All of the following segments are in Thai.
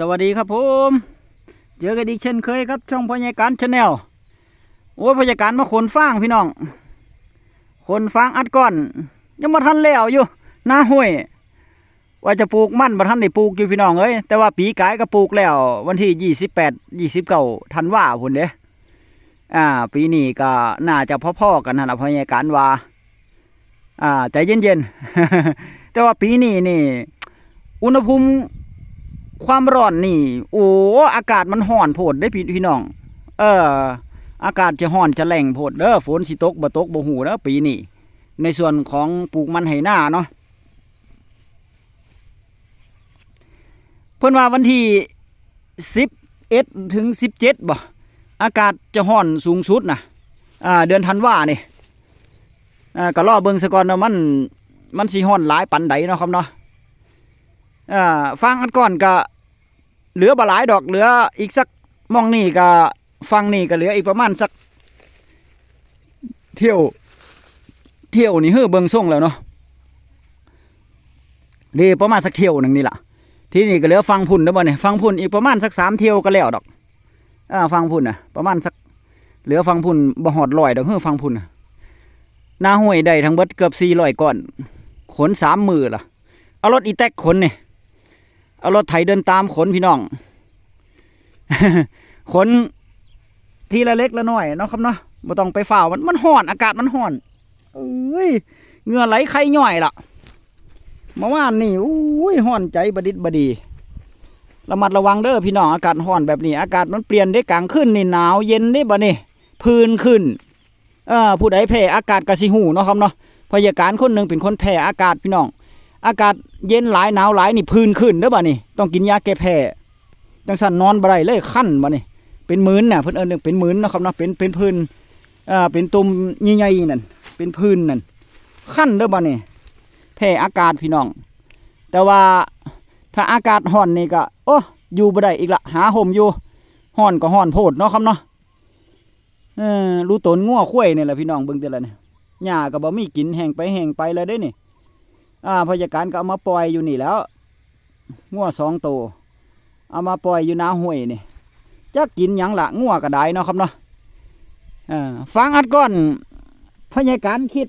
สวัสดีครับผม เจอกันอีกเช่นเคยครับ ช่องพญาการชาแนลโอ้ยพญาการมาขนฟางพี่น้อง ขนฟางอัดก้อน ยังมาทันแล้วอยู่หน้าห้วย ว่าจะปลูกมั่นมาทันได้ปลูกอยู่พี่น้องเอ้ยแต่ว่าปีกายก็ปลูกแล้ว วันที่ยี่สิบแปดยี่สิบเก้าธันวาพุ่นเด้อ่า ปีนี้ก็น่าจะพ่อๆกันนะพญาการว่า อ่าใจเย็นๆแต่ว่าปีนี้นี่ อุณหภูมิ ความร้อนนี่ โอ้อากาศมันห่อนโพดได้พี่พี่น้อง เออ อากาศจะห่อนจะแรงโพดเด้อฝนสิตกบ่ตกบ่หูเด้อปีนี้ในส่วนของปลูกมันไหหน้าเนาะเพิ่นว่าวันที่สิบเอ็ดถึงสิบเจ็ดบ่อากาศจะห่อนสูงสุดนะอ่า เดือนธันวานี่อ่าก็รอเบิ่งซะก่อนเนาะมัน มันสิห่อนหลายปันใดเนาะครับเนาะ อ่าฟังอันก่อนก็เหลือบหลายดอกเหลืออีกสักมองนี่ก็ฟังนี่ก็เหลืออีกประมาณสัก เที่ยว เที่ยวนี่เฮ้อเบิงส่งแล้วเนาะนี่ประมาณสักเที่ยวหนึ่งนี่ล่ะที่นี่ก็เหลือฟังพุ่นแล้วบ่เนี่ยฟังพุ่นอีกประมาณสักสามเที่ยวก็แล้วดอกอ่าฟังพุ่นน่ะประมาณสักเหลือฟังพุ่นบ่หอดลอยดอกเฮ้อฟังพุ่นนะนาห้วยได้ทั้งเบิดเกือบสี่ร้อยก้อน ขนสามมือล่ะ เอารถอีแท็กขนเนี่ย เอารถไถเดินตามขนพี่น้อง ขนทีละเล็กละน้อยเนาะครับเนาะบ่ต้องไปฝ่าวมันมันห่อนอากาศมันห่อนเอ้ยเหงื่อไหลไข่ย่อยล่ะเมื่านนี่อุ้ยห่อนใจบดิดบดีระมัดระวังเด้อพี่น้องอากาศห่อนแบบนี้ อากาศมันเปลี่ยนได้กลางขึ้นนี่หนาวเย็นได้บ่นี่พื้นขึ้นเออผู้ใดแพ้อากาศกระสิหูเนาะครับเนาะพยาการคนหนึ่งเป็นคนแพ้อากาศพี่น้อง อากาศเย็นหลายหนาวหลายนี่พื้นขึ้นเด้อบ่นี่ต้องกินยาแก้แพ้จังสั่นนอนบ่ได้เลยคันบ่นี่เป็นมื้นน่ะเพิ่นเอิ้นเป็นมื้นเนาะครับเนาะเป็นเป็นพื้นอ่าเป็นตุ่มใหญ่ๆนั่นเป็นพื้นนั่นคันเด้อบ่นี่แพ้อากาศพี่น้อง แต่ว่าถ้าอากาศร้อนนี่ก็โอ้อยู่บ่ได้อีกละหาห่มอยู่ร้อนก็ร้อนโพดเนาะครับเนาะเออรู้ตนงัวข้วยนี่แหละพี่น้องเบิ่งเด้อละนี่หญ้าก็บ่มีกินแห้งไปแห้งไปเลยเด้นี่ อ่าพยาการก็เอามาปล่อยอยู่นี่แล้วงัวสองตัวเอามาปล่อยอยู่หน้าห้วยนี่จะกินหยังละงัวก็ได้เนาะครับเนาะอ่าฟังอัดก้อนพยาการคิด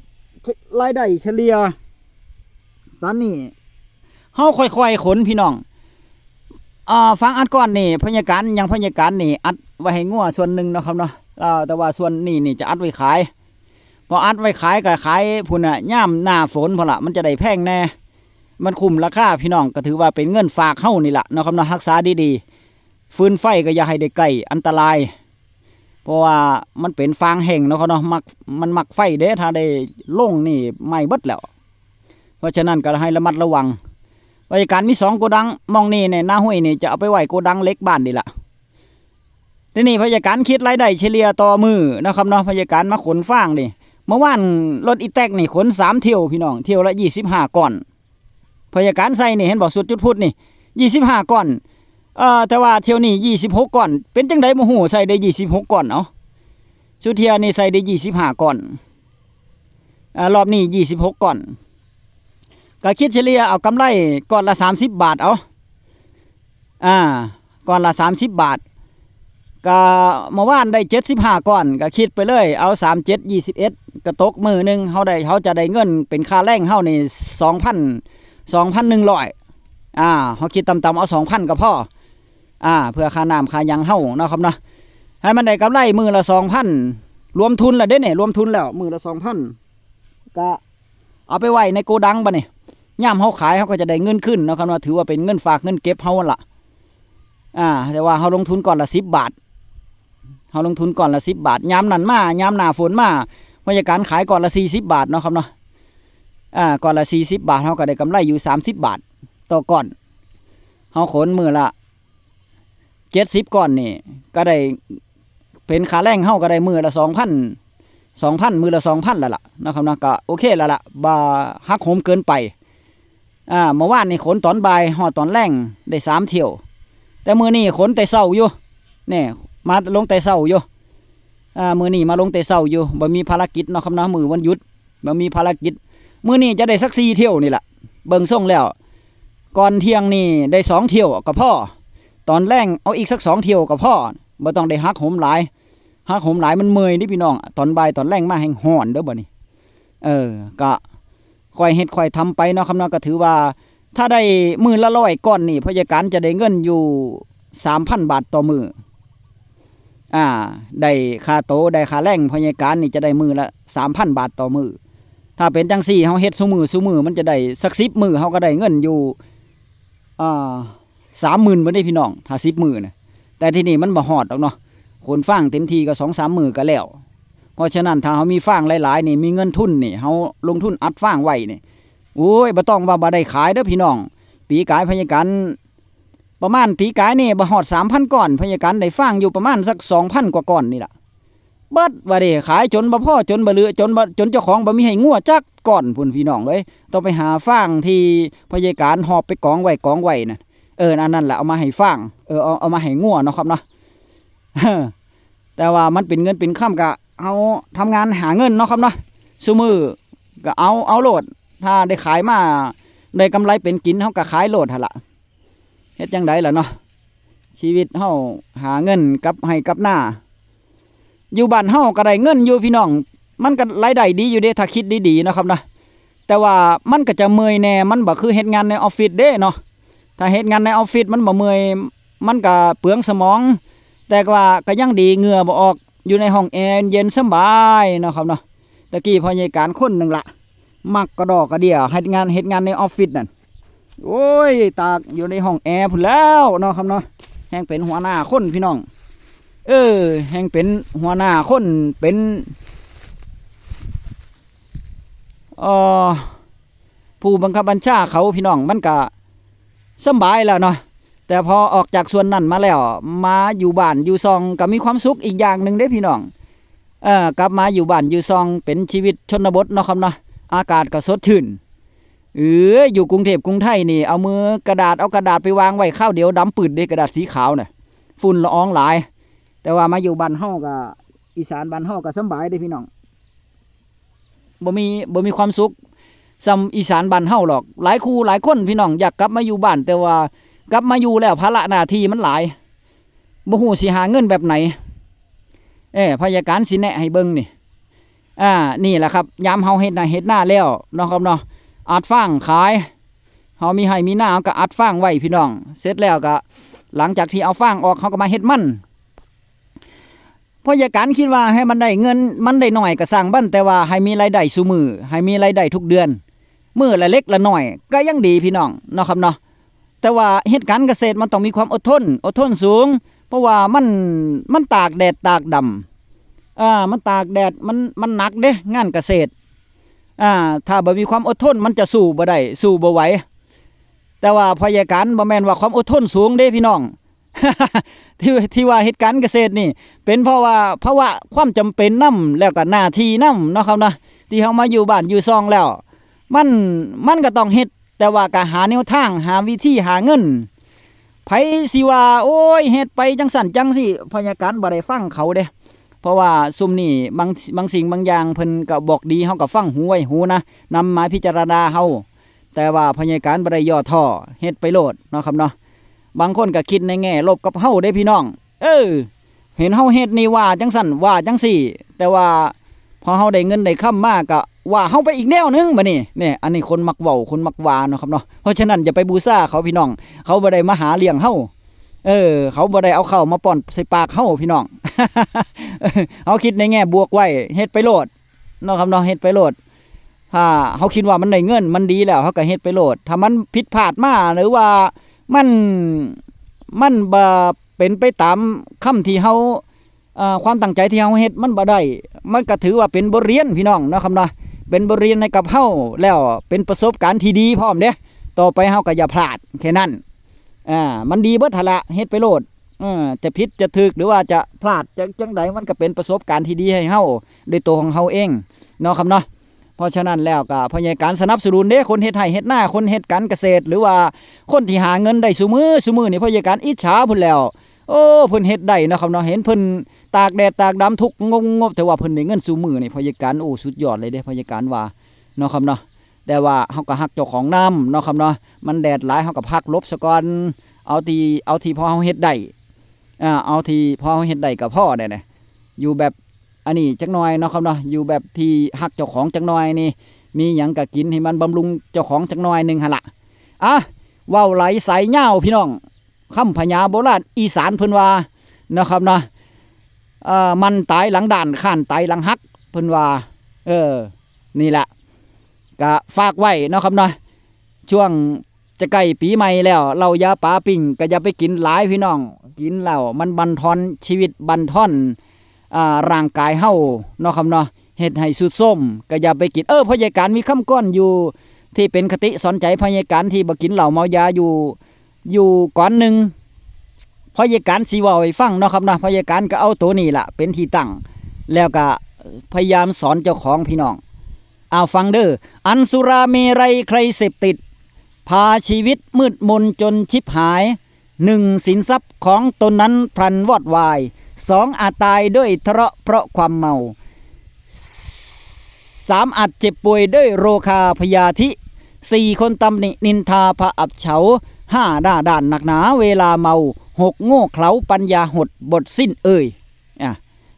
รายได้เฉลี่ยตอนนี้เฮาค่อยๆขนพี่น้องอ่าฟังอัดก้อนนี่พยาการยังพยาการนี่ อัดไว้ให้งัวส่วนหนึ่งเนาะครับเนาะแต่ว่าส่วนนี้นี่จะอัดไว้ขาย พออัดไว้ขายก็ขายพุ่นน่ะย่ามหน้าฝนพอละมันจะได้แพงแน่ มันคุ้มราคาพี่น้องก็ถือว่าเป็นเงินฝากเข้านี่แหละเนาะครับเนาะรักษาดีๆฟืนไฟก็อย่าให้ได้ใกล้อันตราย เพราะว่ามันเป็นฟางแห้งเนาะครับเนาะมักมันมักไฟเด้ถ้าได้ลงนี่ไม้เบิดแล้ว เพราะฉะนั้นก็ให้ระมัดระวังบริการมีสองโกดังมองนี่เนี่ยหน้าห้วยนี่จะเอาไปไหว้โกดังเล็กบ้านนี่แหละที่นี้พยาการคิดรายได้เฉลี่ยต่อมือนะครับเนาะพยาการมาขนฟางนี่ เมื่อวานรถอีแตกนี่ขนสามเที่ยวพี่น้องเที่ยวละยี่สิบห้าก้อนพยาการใส่นี่เห็นบอกสุดจุดพุดนี่ยี่สิบห้าก้อนเอ่อแต่ว่าเที่ยวนี้ยี่สิบหกก้อน เป็นจังไดโมโหใส่ได้ยี่สิบหกก้อนเนาะสุดเทียนี่ใส่ได้ยี่สิบห้าก้อนอ่ารอบนี้ยี่สิบหกก้อนก็คิดเฉลี่ยเอากำไรก้อนละสามสิบบาทเอาอ่าก้อนละสามสิบบาท ก็เมื่อวานได้เจ็ดสิบห้าก้อนก็คิดไปเลยเอาสามเจ็ดยี่สิบเอ็ดกระตกมือหนึ่งเขาได้เขาจะได้เงินเป็นค่าแรงเขานี่สองพันสองพันหนึ่งร้อยอ่าเขาคิดต่ำๆเอาสองพันก็พออ่า เพื่อค่าน้ำค่ายังเฮาเนาะครับเนาะให้มันได้กำไรมือละสองพันรวมทุนละเด้เนี่ยรวมทุนแล้ว มือละสองพันก็เอาไปไว้ในโกดังบ่เนี่ยย่ามเขาขายเขาก็จะได้เงินขึ้นเนาะครับว่าถือว่าเป็นเงินฝากเงินเก็บเขาหั่นละอ่า แต่ว่าเขาลงทุนก่อนละสิบบาท เขาลงทุนก่อนละสิบบาทยามนั้นมายามหนาฝนมาพยาการขายก่อนละสี่สิบบาทเนาะครับเนาะอ่าก่อนละสี่สิบบาทเขาก็ได้กำไรอยู่สามสิบบาทต่อก่อนเขาขนมือละเจ็ดสิบก่อนนี่ก็ได้เป็นค่าแรงเขาก็ได้มือละสองพันสองพันมือละสองพันแล้วล่ะนะครับเนาะก็โอเคแล้วล่ะบาหักโหมเกินไปอ่าเมื่อวานนี่ขนตอนบ่ายหอดตอนแรงได้สามเที่ยว แต่มือนี่ขนแต่เศร้าอยู่เนี่ย มาลงแต่เศร้าอยู่อ่ามือนี้มาลงแต่เศร้าอยู่บ่มีภารกิจเนาะครับเนาะมือวันหยุดบ่มีภารกิจมือนี้จะได้สักสี่เที่ยวนี่แหละเบิ่งส่งแล้ว ก่อนเที่ยงนี่ได้สองเที่ยวก็พอตอนแรงเอาอีกสักสองเที่ยวกับพ่อบ่ต้องได้ฮักโหมหลายฮักโหมหลายมันเมื่อยนี่พี่น้อง ตอนบ่ายตอนแรงมาแห้งห่อนเด้อบ่นี่เออก็ค่อยเฮ็ดค่อยทำไปเนาะครับเนาะก็ถือว่า ถ้าได้มือละร้อยก้อนนี่พยาการจะได้เงินอยู่สามพันบาทต่อมือ อ่า ได้ค่าโตได้ค่าแรงพยาการนี่จะได้มือละสามพันบาทต่อมือ ถ้าเป็นจังสี่เฮาเฮ็ดซุมือซุมือมันจะได้สักสิบมือเฮาก็ได้เงินอยู่อ่าสามหมื่นบ่ได้พี่น้องถ้าสิบมือนะแต่ที่นี่มันบ่ฮอดดอกเนาะคนฟางเต็มทีก็สองสามมือก็แล้ว เพราะฉะนั้นถ้าเฮามีฟางหลายๆนี่มีเงินทุนนี่เฮาลงทุนอัดฟางไว้นี่โอ้ยบ่ต้องว่าบ่ได้ขายเด้อพี่น้อง ปีกายพยาการ ประมาณปีกายนี่บ่ฮอด3,000ก้อนพยาการได้ฟางอยู่ประมาณสัก2,000กว่าก้อนนี่ล่ะเบิดว่าเด้ขายจนบ่พอจนบ่เหลือจนบ่จนเจ้าของบ่มีให้งัวจักก้อนพุ่นพี่น้องเอ้ยต้องไปหาฟางที่พยาการหอบไปกองไว้กองไว้น่ะเอออันนั้นแหละเอามาให้ฟางเออเอาเอามาให้งัวเนาะครับเนาะแต่ว่ามันเป็นเงินเป็นค่ำกะเอาทำงานหาเงินเนาะครับเนาะซุมือก็เอาเอาโลด ถ้าได้ขายมาได้กำไรเป็นกินเฮาก็ขายโลดหั่นล่ะ เฮ็ดจังไดล่ะเนาะชีวิตเฮาหาเงินกับให้กับหน้า อยู่บ้านเฮาก็ได้เงินอยู่พี่น้อง มันก็รายได้ดีอยู่เด้ถ้าคิดดีๆนะครับนะแต่ว่ามันก็จะเมื่อยแน่มันบ่คือเฮ็ดงานในออฟฟิศเด้เนาะถ้าเฮ็ดงานในออฟฟิศมันบ่เมื่อยมันก็เปลืองสมอง แต่ว่าก็ยังดีเหงื่อบ่ออกอยู่ในห้องแอร์เย็นสบายนะครับเนาะตะกี้พอใหญ่การคนหนึงละมักกระดอกกระเดียเฮ็ดงานเฮ็ดงานในออฟฟิศนั่น โอ้ย ตากอยู่ในห้องแอร์พุ่นแล้วเนาะครับเนาะแห่งเป็นหัวหน้าคนพี่น้อง เออ แห่งเป็นหัวหน้าคนเป็นออผู้บังคับบัญชาเขาพี่น้องมันก็สบายแล้วเนาะแต่พอออกจากส่วนนั้นมาแล้ว มาอยู่บ้านอยู่ซองก็มีความสุขอีกอย่างหนึ่งเด้พี่น้องเออกลับมาอยู่บ้านอยู่ซองเป็นชีวิตชนบทเนาะครับเนาะอากาศก็สดชื่น เอออยู่กรุงเทพกรุงไทยนี่เอามือกระดาษเอากระดาษไปวางไว้ข้าวเดียวดำปืดเด้กระดาษสีขาวน่ะฝุ่นละอองหลาย แต่ว่ามาอยู่บ้านเฮาก็อีสานบ้านเฮาก็สบายเด้พี่น้องบ่มีบ่มีความสุขซ้ำอีสานบ้านเฮาหรอก หลายครูหลายคนพี่น้องอยากกลับมาอยู่บ้าน แต่ว่ากลับมาอยู่แล้วภาระหน้าที่มันหลายบ่ฮู้สิหาเงินแบบไหน เอ้พยาการสิแนะให้เบิ่งนี่ อ่า นี่แหละครับยามเฮาเฮ็ดหน้าเฮ็ดหน้าแล้วเนาะครับเนาะ อัดฟางขายเฮามีให้มีหน้าก็อัดฟางไว้พี่น้อง เสร็จแล้วก็หลังจากที่เอาฟางออกเฮาก็มาเฮ็ดมันพยาการคิดว่าให้มันได้เงินมันได้หน่อยก็สร้างบ้านแต่ว่าให้มีรายได้ซุมือให้มีรายได้ทุกเดือนมือละเล็กละน้อย ก็ยังดีพี่น้องเนาะครับเนาะแต่ว่าเหตุการณ์เกษตรมันต้องมีความอดทน อดทนสูง เพราะว่ามันมันตากแดดตากดำอ่ามันตากแดดมันมันหนักเด้งานเกษตร อ่าถ้าบ่มีความอดทนมันจะสู้บ่ได้สู้บ่ไหวแต่ว่าพยาการบ่แม่นว่าความอดทนสูงเด้พี่น้องที่ที่ว่าเหตุการณ์เกษตรนี่ เป็นเพราะว่าเพราะว่าความจำเป็นนํแล้วก็หน้าที่นํเนาะครับนะที่เฮามาอยู่บ้านอยู่ซองแล้ว มันมันก็ต้องเฮ็ดแต่ว่าก็หาแนวทางหาวิธีหาเงินไผสิว่า โอ้ยเฮ็ดไปจังสั่นจังสิพยาการบ่ได้ฟังเขาเด้ เพราะว่าซุมนี่บางบางสิ่งบางอย่างเพิ่นก็บอกดีเฮาก็ฟังหูไว้หูนะนำมาพิจารณาเฮาแต่ว่าพยาการบ่ได้ย่อท่อเฮ็ดไปโลดเนาะครับเนาะบางคนก็คิดในแง่ลบกับเฮาได้พี่น้อง เออ เห็นเฮาเฮ็ดนี่ว่าจังสั่นว่าจังสี่ แต่ว่าพอเฮาได้เงินได้ค่ำมากก็ว่าเฮาไปอีกแนวหนึงบัดนี้เนี่ยอันนี้คนมักเว้าคนมักวาเนาะครับเนาะเพราะฉะนั้นอย่าไปบูซ่าเขาพี่น้อง เขาบ่ได้มาหาเลี้ยงเฮา เออ เขาบ่ได้เอาเข้ามาป้อนใส่ปากเฮาพี่น้องเขาคิดในแง่บวกไว้เฮ็ดไปโลดเนาะครับเนาะเฮ็ดไปโลดถ้าเขาคิดว่ามันได้เงิน มันดีแล้วเขาก็เฮ็ดไปโลด ถ้ามันผิดพลาดมาหรือว่ามันมันบ่เป็นไปตามคำที่เฮาเอ่อความตั้งใจที่เฮาเฮ็ดมันบ่ได้มันก็ถือว่าเป็นบทเรียนพี่น้องเนาะครับเนาะเป็นบทเรียนในกับเฮาแล้วเป็นประสบการณ์ที่ดีพร้อมเด้ต่อไปเฮาก็อย่าพลาดแค่นั้น อ่ามันดีเบิดหนละเฮ็ดไปโลดอจะผิดจะถึกหรือว่าจะพลาดจะจังใดมันก็เป็นประสบการณ์ที่ดีให้เฮาโดยตัวของเฮาเองเนาะครับเนาะเพราะฉะนั้นแล้วก็พยายการสนับสนุนเด้คนเฮ็ดไร่เฮ็ดหน้าคนเฮ็ดการเกษตร หรือว่าคนที่หาเงินได้ซุมือซุมือนี่พยายการอิจฉาพุ่นแล้ว โอ้เพิ่นเฮ็ดได้เนาะครับเนาะเห็นเพิ่นตากแดดตากดำทุกงงงบแต่ว่าเพิ่นได้เงินซุมือนี่พยายการโอ้สุดยอดเลยเด้พยายการว่าเนาะครับเนาะ แต่ว่าเฮาก็ฮักเจ้าของน้ำเนาะครับเนาะมันแดดหลายเฮาก็พักลบซะก่อนเอาที่เอาที่พอเฮาเฮ็ดได้อ่าเอาที่พอเฮาเฮ็ดได้กับพ่อได้นะอยู่แบบอันนี้จักหน่อยเนาะครับเนาะอยู่แบบที่ฮักเจ้าของจักหน่อยนี่มีหยังก็กินให้มันบำรุงเจ้าของจักหน่อยหนึงหั่นล่ะอะเว้าไหลสายเหย้าพี่น้องคำพญาโบราณอีสานเพิ่นว่านะครับเนาะอ่ามันตายหลังด่านข้านตายหลังฮักเพิ่นว่าเออนี่แหละ ก็ฝากไว้เนาะครับเนาะช่วงจะใกล้ปีใหม่แล้ว เรายาปลาปิ่งก็อย่าไปกินหลายพี่น้อง กินแล้วมันบันทอนชีวิตบันทอนอ่าร่างกายเฮาเนาะครับเนาะเฮ็ดให้สุดส้มก็อย่าไปกินเออพยาการมีคำก้อนอยู่ ที่เป็นคติสอนใจพยาการที่บ่กินเหล้าเมายาอยู่อยู่ก่อนหนึ่งพยาการสีว่าให้ฟังเนาะครับเนาะพยาการก็เอาตัวนี้ล่ะ เป็นที่ตั้ง แล้วก็พยายามสอนเจ้าของพี่น้อง เอาฟังเด้ออันสุราเมรัยใครเสพติด พาชีวิตมืดมนจนชิบหายหนึ่งสินทรัพย์ของตนนั้นพลันวอดวายสองอาจตายด้วยทะเลาะเพราะความเมาสามอาจเจ็บป่วยด้วยโรคาพยาธิสี่คนตำหนินินทาพระอับเฉาห้าด่าด่านหนักหนาเวลาเมาหกโง่เขลาปัญญาหดบทสิ้นเอ่ยอะ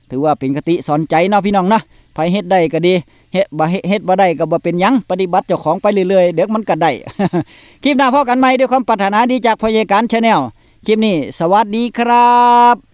ถือว่าเป็นคติสอนใจเนาะพี่น้องนะ ไผเฮ็ดได้ก็ดีเฮ็ดบ่เฮ็ดบ่ได้ก็บ่เป็นหยังปฏิบัติเจ้าของไปเรื่อยๆเดี๋ยวมันก็ได้คลิปหน้าพอกันใหม่ด้วยความปรารถนาดีจากพยาการชาแนลคลิปนี้ สวัสดีครับ